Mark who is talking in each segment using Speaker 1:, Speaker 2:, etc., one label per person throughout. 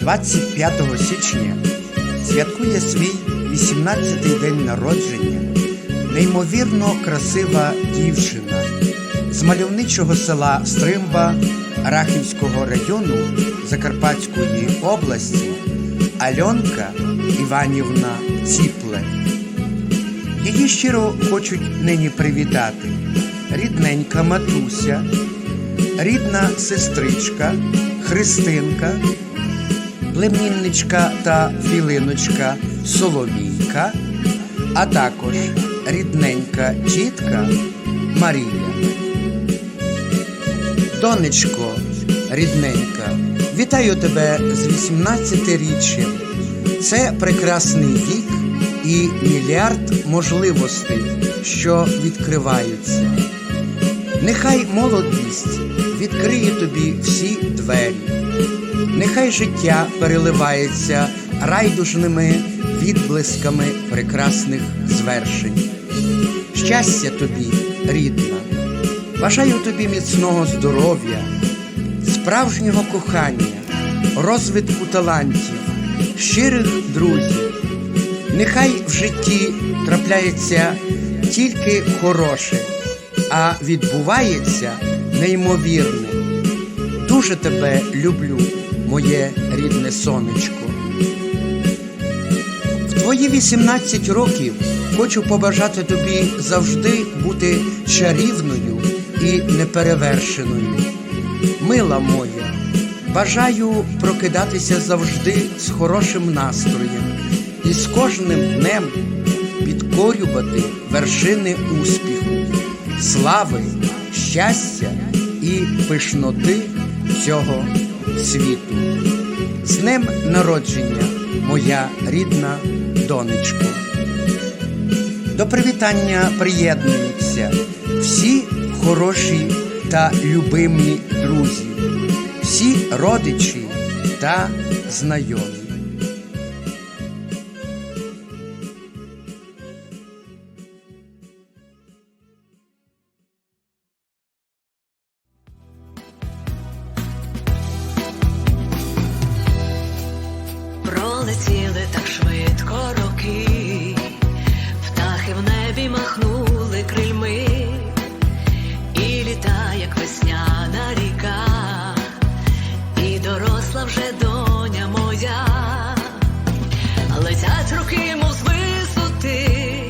Speaker 1: 25 січня святкує свій 18-й день народження, неймовірно красива дівчина з мальовничого села Стримба Рахівського району Закарпатської області Альонка Іванівна Ціпле. Її щиро хочуть нині привітати рідненька матуся рідна сестричка, Христинка, племінничка та філиночка Соломійка, а також рідненька тітка Марія. Донечко, рідненька, вітаю тебе з 18-річчям. Це прекрасний вік і мільярд можливостей, що відкриваються. Нехай молодість відкриє тобі всі двері, нехай життя переливається райдужними відблисками прекрасних звершень. Щастя тобі, рідна, бажаю тобі міцного здоров'я, справжнього кохання, розвитку талантів, щирих друзів. Нехай в житті трапляється тільки хороше, а відбувається неймовірне. Дуже тебе люблю, моє рідне сонечко. В твої 18 років хочу побажати тобі завжди бути чарівною і неперевершеною. Мила моя, бажаю прокидатися завжди з хорошим настроєм і з кожним днем підкорювати вершини успіху, слави, щастя і пишноти цього світу. З днем народження, моя рідна донечко. До привітання приєднуються всі хороші та любимі друзі, всі родичі та знайомі.
Speaker 2: Пролетіли так швидко роки, птахи в небі махнули крильми, і літа, як весняна ріка, і доросла вже доня моя, летять роки, мов з висоти,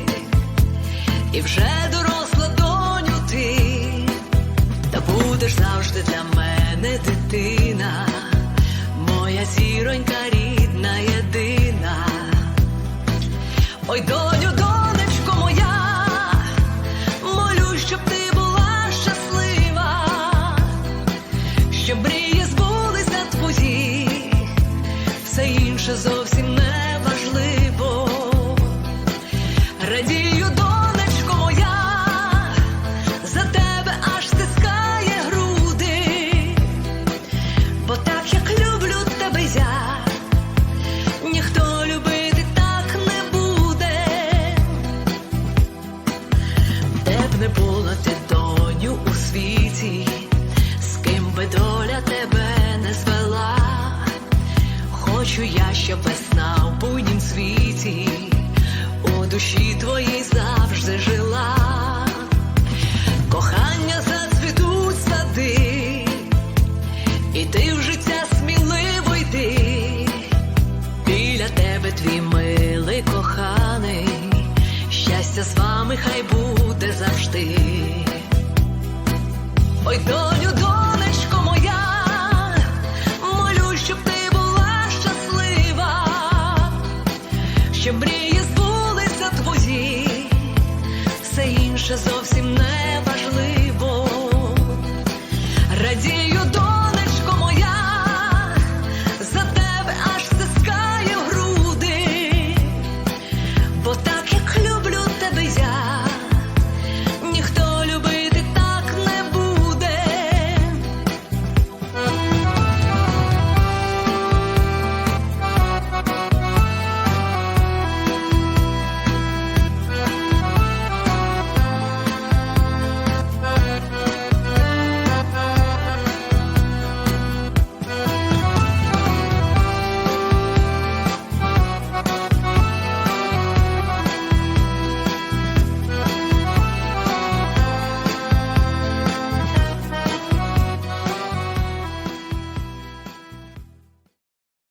Speaker 2: і вже доросла доню ти, та будеш завжди для мене дитина, моя зіронька рідна єдина. Щоб мрії збулися твої, все інше зовсім не Хочу весна в буйнім світі у душі твоїй завжди жила. Кохання зацвітуть сади, і ти в життя сміливо йди. Біля тебе твій милий коханий, щастя з вами хай буде